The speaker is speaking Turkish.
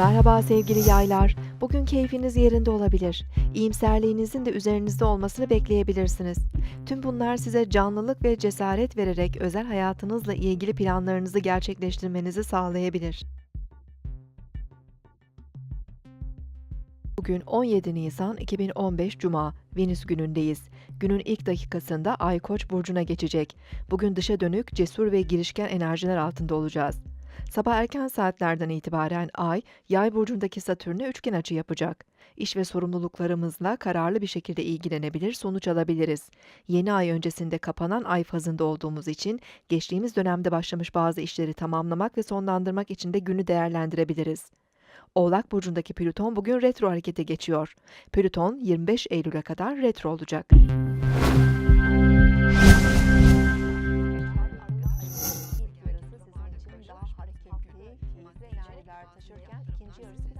Merhaba sevgili yaylar. Bugün keyfiniz yerinde olabilir. İyimserliğinizin de üzerinizde olmasını bekleyebilirsiniz. Tüm bunlar size canlılık ve cesaret vererek özel hayatınızla ilgili planlarınızı gerçekleştirmenizi sağlayabilir. Bugün 17 Nisan 2015 Cuma, Venüs günündeyiz. Günün ilk dakikasında Ay Koç burcuna geçecek. Bugün dışa dönük, cesur ve girişken enerjiler altında olacağız. Sabah erken saatlerden itibaren Ay, Yay burcundaki Satürn'e üçgen açı yapacak. İş ve sorumluluklarımızla kararlı bir şekilde ilgilenebilir, sonuç alabiliriz. Yeni ay öncesinde kapanan ay fazında olduğumuz için geçtiğimiz dönemde başlamış bazı işleri tamamlamak ve sonlandırmak için de günü değerlendirebiliriz. Oğlak burcundaki Plüton bugün retro harekete geçiyor. Plüton 25 Eylül'e kadar retro olacak. Enerjiler taşırken ikinci yarısı biraz